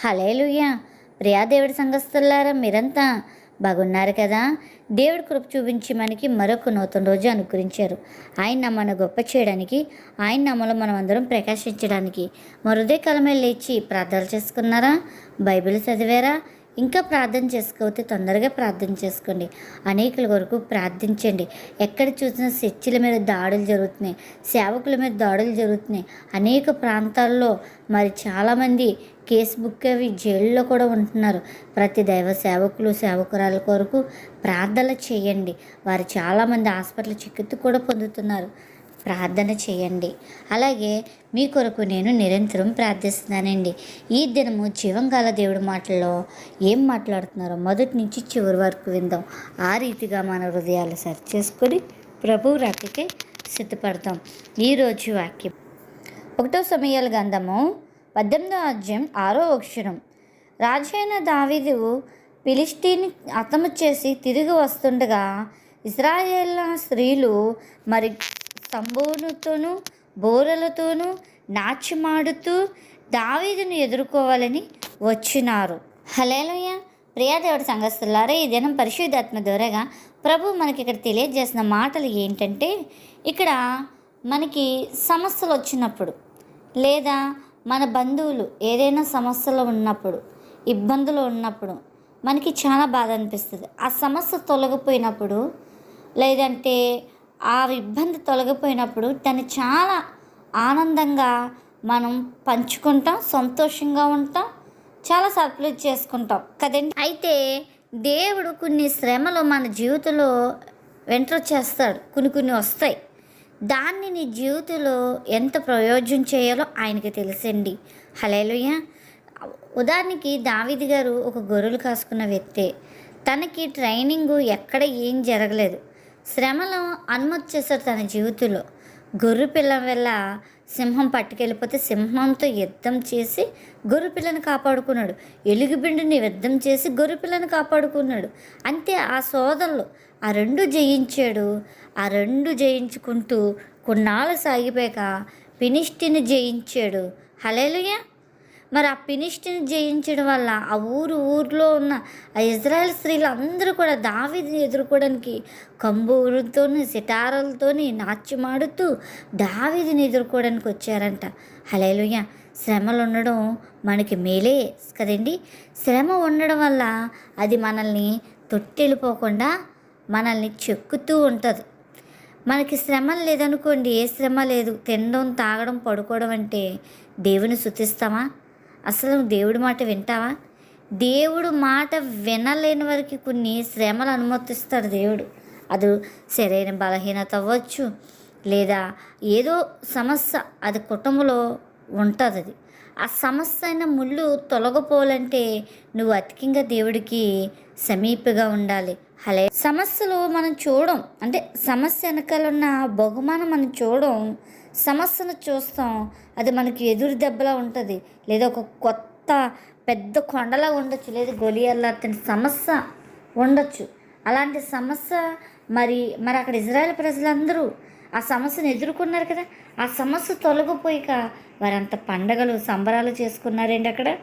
Hallelujah Priya దేవుడి సంఘస్థులారా మీరంతా బాగున్నారు కదా? దేవుడి కృప చూపించి మనకి మరొక నూతన రోజు అనుకరించారు ఆయన నమ్మను గొప్ప చేయడానికి ఆయన నమ్మలో మనం అందరం ప్రకాశించడానికి మరుదే హృదయకాలమే లేచి ప్రార్థనలు చేసుకున్నారా? బైబిల్ చదివారా? ఇంకా ప్రార్థన చేసుకోతే తొందరగా ప్రార్థన చేసుకోండి. అనేకుల కొరకు ప్రార్థించండి. ఎక్కడ చూసినా చర్చిల మీద దాడులు జరుగుతున్నాయి సేవకుల మీద దాడులు జరుగుతున్నాయి. అనేక ప్రాంతాల్లో మరి చాలామంది కేసు బుక్ అవి జైల్లో కూడా ఉంటున్నారు. ప్రతి దైవ సేవకులు సేవకురాల కొరకు ప్రార్థన చేయండి. వారు చాలామంది హాస్పిటల్ చికిత్స కూడా పొందుతున్నారు. ప్రార్థన చేయండి. అలాగే మీ కొరకు నేను నిరంతరం ప్రార్థిస్తున్నానండి. ఈ దినము జీవంగాల దేవుడి మాటల్లో ఏం మాట్లాడుతున్నారో మొదటి నుంచి చివరి వరకు విందాం. ఆ రీతిగా మన హృదయాలు సరి చేసుకొని ప్రభు రాకకే సిద్ధపడతాం. ఈరోజు వాక్యం. ఒకటో సమయాల గంధము పద్దెనిమిదో అధ్యాయం ఆరో అక్షరం. రాజైన దావీదు ఫిలిస్టీని హతము చేసి తిరిగి వస్తుండగా ఇజ్రాయేళ్ళ స్త్రీలు మరి సంబోనుతోనూ బోరలతోనూ నాట్యమాడుతూ దావీదును ఎదుర్కోవాలని వచ్చినారు. హలేలోయ ప్రియాదేవుడి సంఘస్థులారా ఈ దినం పరిశుద్ధాత్మ ద్వారాగా ప్రభు మనకి ఇక్కడ తెలియజేసిన మాటలు ఏంటంటే ఇక్కడ మనకి సమస్యలు వచ్చినప్పుడు లేదా మన బంధువులు ఏదైనా సమస్యలో ఉన్నప్పుడు ఇబ్బందులు ఉన్నప్పుడు మనకి చాలా బాధ అనిపిస్తుంది. ఆ సమస్య తొలగిపోయినప్పుడు లేదంటే ఆ ఇబ్బంది తొలగిపోయినప్పుడు దాన్ని చాలా ఆనందంగా మనం పంచుకుంటాం సంతోషంగా ఉంటాం చాలా సర్ప్రైజ్ చేసుకుంటాం కదండి. అయితే దేవుడు కొన్ని శ్రమలు మన జీవితంలో వెంటర్ చేస్తాడు. కొన్ని కొన్ని వస్తాయి. దాన్ని నీ జీవితంలో ఎంత ప్రయోజనం చేయాలో ఆయనకి తెలుసండి. హలేలుయ ఉదాహరణకి దావిది గారు ఒక గొర్రెలు కాసుకున్న వ్యక్తే. తనకి ట్రైనింగ్ ఎక్కడ ఏం జరగలేదు. శ్రమలో అనుమతి చేశారు తన జీవితంలో. గొర్రె పిల్ల వల్ల సింహం పట్టుకెళ్ళిపోతే సింహంతో యుద్ధం చేసి గొర్రె పిల్లను కాపాడుకున్నాడు. ఎలుగుబిండిని యుద్ధం చేసి గొర్రె పిల్లను కాపాడుకున్నాడు. అంతే ఆ సోదరులు ఆ రెండు జయించాడు. ఆ రెండు జయించుకుంటూ కొన్నాళ్ళు సాగిపోయాక పినిష్టిని జయించాడు. హలేలుయ మరి ఆ పినిష్టిని జయించడం వల్ల ఆ ఊరు ఊర్లో ఉన్న ఆ ఇజ్రాయెల్ స్త్రీలు అందరూ కూడా దావిదిని ఎదుర్కోవడానికి కంబూరుతోని సిటారాలతోని నాట్యమాడుతూ దావిదిని ఎదుర్కోవడానికి వచ్చారంట. హలేలుయ శ్రమలు ఉండడం మనకి మేలే కదండి? శ్రమ ఉండడం వల్ల అది మనల్ని తొట్టెళ్ళిపోకుండా మనల్ని చెక్కుతూ ఉంటుంది. మనకి శ్రమ లేదనుకోండి ఏ శ్రమ లేదు. తినడం తాగడం పడుకోవడం అంటే దేవుని శుతిస్తామా అసలు దేవుడి మాట వింటావా దేవుడు మాట వినలేని వారికి కొన్ని శ్రమలు అనుమతిస్తాడు దేవుడు. అది సరైన బలహీనత అవ్వచ్చు లేదా ఏదో సమస్య అది కుటుంబంలో ఉంటుంది అది. ఆ సమస్య అయిన ముళ్ళు తొలగపోవాలంటే నువ్వు అధికంగా దేవుడికి సమీపగా ఉండాలి. హలే. సమస్యలు మనం చూడం. అంటే సమస్య వెనకాల ఉన్న బహుమానం మనం చూడం. సమస్యను చూస్తాం. అది మనకి ఎదురు దెబ్బలా ఉంటుంది. లేదా ఒక కొత్త పెద్ద కొండలా ఉండొచ్చు. లేదా గొలియల్లా అతని సమస్య ఉండొచ్చు. అలాంటి సమస్య మరి మరి అక్కడ ఇజ్రాయెల్ ప్రజలందరూ ఆ సమస్యను ఎదుర్కొన్నారు కదా. ఆ సమస్య తొలగిపోయాక వారంత పండగలు సంబరాలు చేసుకున్నారండి అక్కడ?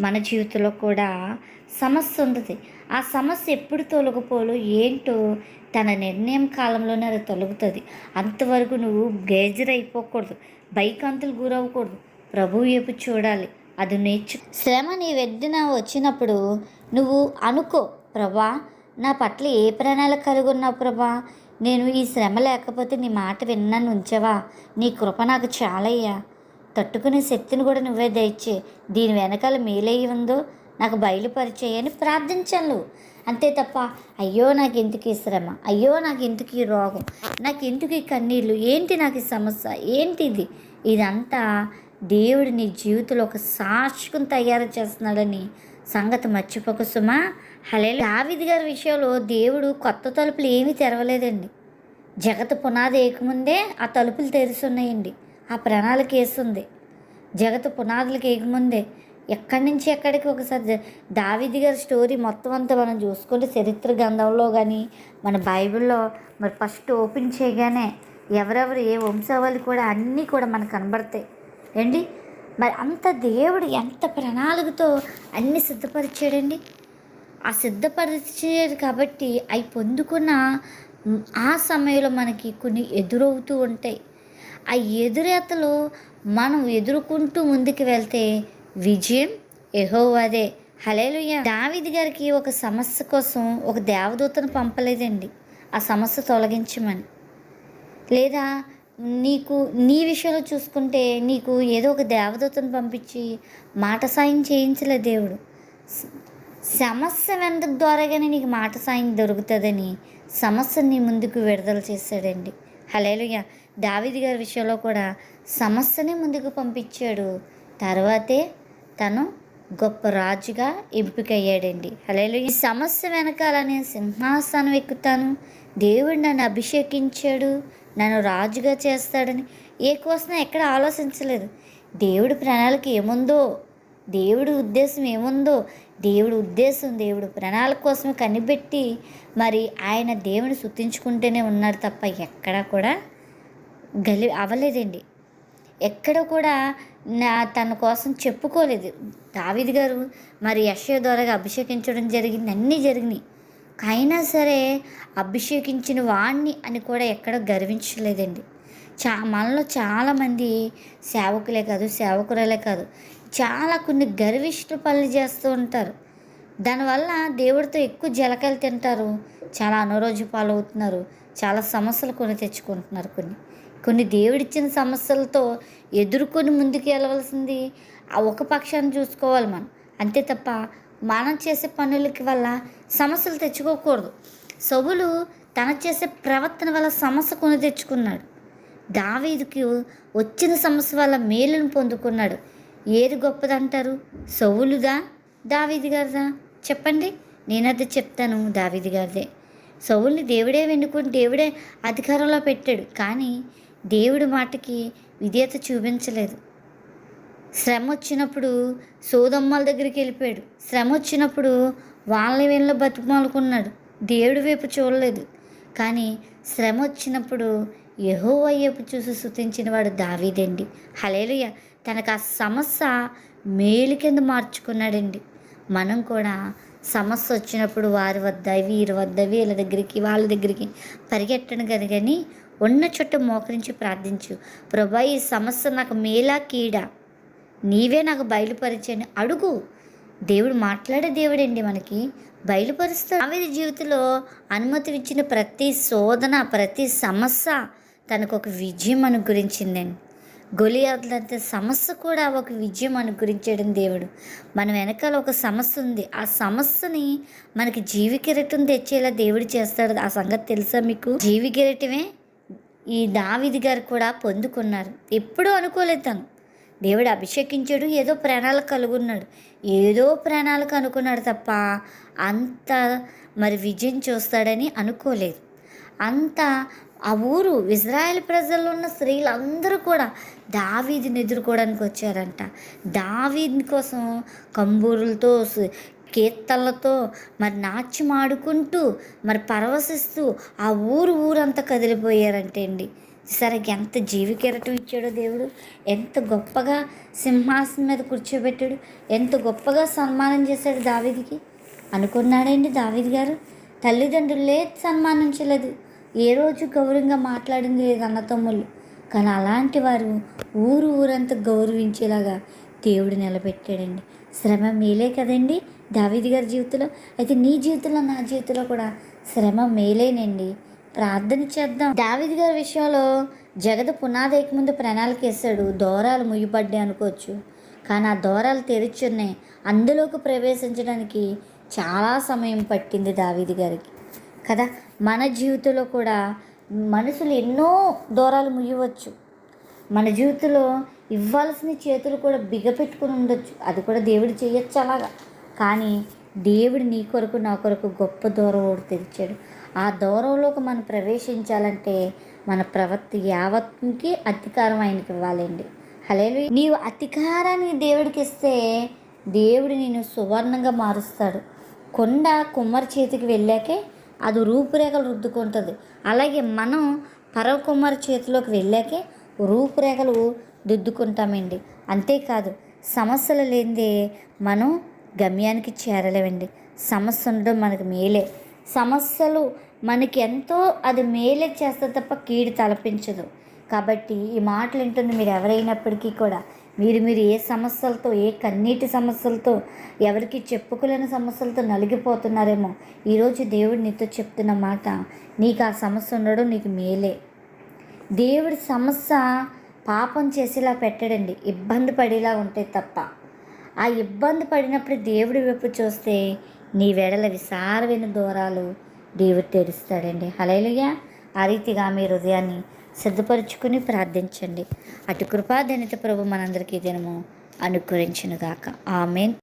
మన జీవితంలో కూడా సమస్య ఉంటుంది. ఆ సమస్య ఎప్పుడు తొలగిపోలు ఏంటో తన నిర్ణయం కాలంలోనే అది తొలగుతుంది. అంతవరకు నువ్వు గేజర్ అయిపోకూడదు బైకంతులు గురవ్వకూడదు. ప్రభు వైపు చూడాలి. అది నేర్చు. శ్రమ నీ వెడ్డిన వచ్చినప్పుడు నువ్వు అనుకో ప్రభా నా పట్ల ఏ ప్రణాళిక కలిగి ఉన్నావు ప్రభా? నేను ఈ శ్రమ లేకపోతే నీ మాట విన్నాను ఉంచవా? నీ కృప నాకు చాలయ్యా. తట్టుకునే శక్తిని కూడా నువ్వే దయచే. దీని వెనకాల మేలయ్యి ఉందో నాకు బయలుపరిచేయని ప్రార్థించాను. అంతే తప్ప అయ్యో నాకు ఎందుకు ఈ శ్రమ? అయ్యో నాకు ఎందుకు ఈ రోగం? నాకు ఎందుకు ఈ కన్నీళ్ళు ఏంటి నాకు ఈ సమస్య? ఏంటి ఇది ఇదంతా దేవుడు నీ జీవితంలో ఒక సాక్షికం తయారు చేస్తున్నాడని సంగతి మర్చిపోక సుమా. హలే దావిది గారి విషయంలో దేవుడు కొత్త తలుపులు ఏమీ తెరవలేదండి. జగత్ పునాది ఏకముందే ఆ తలుపులు తెరుస్తున్నాయండి ఆ ప్రణాళిక వేస్తుంది జగత్ పునాదులకు ఏకముందే ఎక్కడి నుంచి ఎక్కడికి ఒకసారి దావిది గారి స్టోరీ మొత్తం అంతా మనం చూసుకుంటే చరిత్ర గ్రంథంలో కానీ మన బైబిల్లో మరి ఫస్ట్ ఓపెన్ చేయగానే ఎవరెవరు ఏ వంశావళి కూడా అన్నీ కూడా మనకు కనబడతాయి. ఏంటి? మరి అంత దేవుడు ఎంత ప్రణాళికతో అన్ని సిద్ధపరిచాడండి? ఆ సిద్ధపరిచాడు కాబట్టి అవి పొందుకున్న ఆ సమయంలో మనకి కొన్ని ఎదురవుతూ ఉంటాయి. ఆ ఎదురేతలు మనం ఎదుర్కొంటూ ముందుకు వెళ్తే విజయం ఎహోవాదే హలేలుయ్య దావిది గారికి ఒక సమస్య కోసం ఒక దేవదూతను పంపలేదండి. ఆ సమస్య తొలగించమని. లేదా నీకు నీ విషయంలో చూసుకుంటే నీకు ఏదో ఒక దేవదూతను పంపించి మాట సాయం చేయించలే దేవుడు. సమస్య వెనక ద్వారాగానే నీకు మాట సాయం దొరుకుతుందని సమస్యని ముందుకు విడుదల చేశాడండి. హలేలుయ్య దావిది గారి విషయంలో కూడా సమస్యని ముందుకు పంపించాడు. తర్వాతే తను గొప్ప రాజుగా ఎంపికయ్యాడండి. హలేలు ఈ సమస్య వెనకాల నేను సింహాసనం ఎక్కుతాను. దేవుడు నన్ను అభిషేకించాడు. నన్ను రాజుగా చేస్తాడని ఏ కోసం ఎక్కడ ఆలోచించలేదు. దేవుడి ప్రణాళిక ఏముందో దేవుడి ఉద్దేశం ఏముందో దేవుడి ఉద్దేశం దేవుడు ప్రణాళిక కోసం కనిపెట్టి మరి ఆయన దేవుని శుద్ధించుకుంటూనే ఉన్నాడు తప్ప ఎక్కడా కూడా గలి అవ్వలేదండి. ఎక్కడ కూడా నా తన కోసం చెప్పుకోలేదు. దావిది గారు మరి యశ్వ ద్వారా అభిషేకించడం జరిగింది అన్నీ జరిగినాయి. అయినా సరే అభిషేకించిన వాణ్ణి అని కూడా ఎక్కడ గర్వించలేదండి. చా మనలో చాలామంది సేవకులే కాదు సేవకురాలే కాదు చాలా కొన్ని గర్విష్ట పనులు చేస్తూ ఉంటారు. దానివల్ల దేవుడితో ఎక్కువ జలకాయలు తింటారు చాలా అనారోగ్య పాలవుతున్నారు చాలా సమస్యలు కొని తెచ్చుకుంటున్నారు కొన్ని. కొన్ని దేవుడిచ్చిన సమస్యలతో ఎదుర్కొని ముందుకు వెళ్ళవలసింది ఆ ఒక పక్షాన్ని చూసుకోవాలి మనం. అంతే తప్ప మనం చేసే పనులకి వల్ల సమస్యలు తెచ్చుకోకూడదు. సవులు తన చేసే ప్రవర్తన వల్ల సమస్య కొని తెచ్చుకున్నాడు. దావీదుకి వచ్చిన సమస్య వల్ల మేలును పొందుకున్నాడు. ఏది గొప్పదంటారు? సవులుదా దావీది గారిదా? చెప్పండి. నేనది చెప్తాను దావీది గారిదే. సవుల్ని దేవుడే వెన్నుకొని దేవుడే అధికారంలో పెట్టాడు. కానీ దేవుడి మాటకి విధేయత చూపించలేదు. శ్రమ వచ్చినప్పుడు సోదమ్మల దగ్గరికి వెళ్ళిపోయాడు. శ్రమ వచ్చినప్పుడు వాళ్ళ వీళ్ళ బతుకుమాలుకున్నాడు దేవుడి వైపు చూడలేదు. కానీ శ్రమ వచ్చినప్పుడు యహో వైపు చూసి శుతించిన వాడు దావీదండి. హలేలుయ తనకు ఆ సమస్య మేలు కింద మార్చుకున్నాడండి. మనం కూడా సమస్య వచ్చినప్పుడు వారి వద్ద వీరి వద్ద వీళ్ళ దగ్గరికి వాళ్ళ దగ్గరికి పరిగెట్టను కదా కానీ ఉన్న చుట్టూ మోకరించి ప్రార్థించు. ప్రభా ఈ సమస్య నాకు మేలా కీడా. నీవే నాకు బయలుపరిచని అడుగు. దేవుడు మాట్లాడే దేవుడండి మనకి. బయలుపరుస్తాడు. ఆవిడ జీవితంలో అనుమతి ఇచ్చిన ప్రతి శోధన ప్రతి సమస్య తనకు ఒక విజయం అనుగురించిందండి గొలియాత్లంత సమస్య కూడా ఒక విజయం అనుగురించాడు దేవుడు. మన వెనకాల ఒక సమస్య ఉంది. ఆ సమస్యని మనకి జీవికిరటం తెచ్చేలా దేవుడు చేస్తాడు. ఆ సంగతి తెలుసా మీకు? జీవికిరటమే ఈ దావిది గారు కూడా పొందుకున్నారు. ఎప్పుడూ అనుకోలేదు తను. దేవుడు అభిషేకించాడు ఏదో ప్రాణాలు కలుగున్నాడు. ఏదో ప్రాణాలకు అనుకున్నాడు తప్ప అంత మరి విజయం చూస్తాడని అనుకోలేదు. అంత ఆ ఊరు ఇజ్రాయెల్ ప్రజల్లో ఉన్న స్త్రీలందరూ కూడా దావీదిని ఎదుర్కోవడానికి వచ్చారంట. దావీది కోసం కంబూరులతో కీర్తనలతో మరి నాట్యం ఆడుకుంటూ మరి పరవశిస్తూ ఆ ఊరు ఊరంతా కదిలిపోయారంటే అండి. సరే ఎంత జీవికీరటం ఇచ్చాడో దేవుడు. ఎంత గొప్పగా సింహాసనం మీద కూర్చోబెట్టాడు. ఎంత గొప్పగా సన్మానం చేశాడు దావిదికి. అనుకున్నాడండి దావిది గారు. తల్లిదండ్రులే సన్మానించలేదు ఏ రోజు గౌరవంగా మాట్లాడింది లేదు అన్న తమ్ముళ్ళు కానీ అలాంటి వారు ఊరు ఊరంతా గౌరవించేలాగా దేవుడు నిలబెట్టాడండి. శ్రమ మేలే కదండి దావీది గారి జీవితంలో? అయితే నీ జీవితంలో నా జీవితంలో కూడా శ్రమ మేలేనండి. ప్రార్థన చేద్దాం. దావీది గారి విషయంలో జగత పునాదేక ముందు ప్రణాళిక వేశాడు దూరాలు ముయ్యబడ్డాయి అనుకోవచ్చు. కానీ ఆ దూరాలు తెరిచున్నాయి. అందులోకి ప్రవేశించడానికి చాలా సమయం పట్టింది దావీది గారికి. కదా? మన జీవితంలో కూడా మనుషులు ఎన్నో దూరాలు ముయ్యవచ్చు. మన జీవితంలో ఇవ్వాల్సిన చేతులు కూడా బిగపెట్టుకుని ఉండొచ్చు. అది కూడా దేవుడు చేయొచ్చు అలాగా. కానీ దేవుడు నీ కొరకు నా కొరకు గొప్ప దూరం ఒకటి తెరిచాడు. ఆ దూరంలోకి మనం ప్రవేశించాలంటే మన ప్రవర్తి యావత్కి అధికారం ఆయనకి ఇవ్వాలండి. హలేలు నీవు అధికారాన్ని దేవుడికి ఇస్తే దేవుడు నేను సువర్ణంగా మారుస్తాడు. కొండ కుమ్మరి చేతికి వెళ్ళాకే అది రూపురేఖలు రుద్దుకుంటుంది. అలాగే మనం పరవకుమారి చేతిలోకి వెళ్ళాకే రూపురేఖలు దిద్దుకుంటామండి అంతేకాదు సమస్యలు లేనిదే మనం గమ్యానికి చేరలేమండి. సమస్య ఉండడం మనకు మేలే. సమస్యలు మనకి ఎంతో అది మేలే చేస్తే తప్ప కీడు తలపించదు. కాబట్టి ఈ మాటలు వింటుంది మీరు ఎవరైనప్పటికీ కూడా మీరు మీరు ఏ సమస్యలతో ఏ కన్నీటి సమస్యలతో ఎవరికి చెప్పుకోలేని సమస్యలతో నలిగిపోతున్నారేమో ఈరోజు దేవుడు నీతో చెప్తున్న మాట నీకు ఆ సమస్య ఉండడం నీకు మేలే. దేవుడి సమస్య పాపం చేసేలా పెట్టడండి. ఇబ్బంది పడేలా ఉంటే తప్ప. ఆ ఇబ్బంది పడినప్పుడు దేవుడి వైపు చూస్తే నీ వెడల విసారమైన దూరాలు దేవుడు తెరుస్తాడండి. హలేలుగా ఆ రీతిగా మీ హృదయాన్ని సిద్ధపరుచుకుని ప్రార్థించండి. అటు కృపాదనిత ప్రభు మనందరికీ దినము అనుకరించునుగాక ఆమెన్.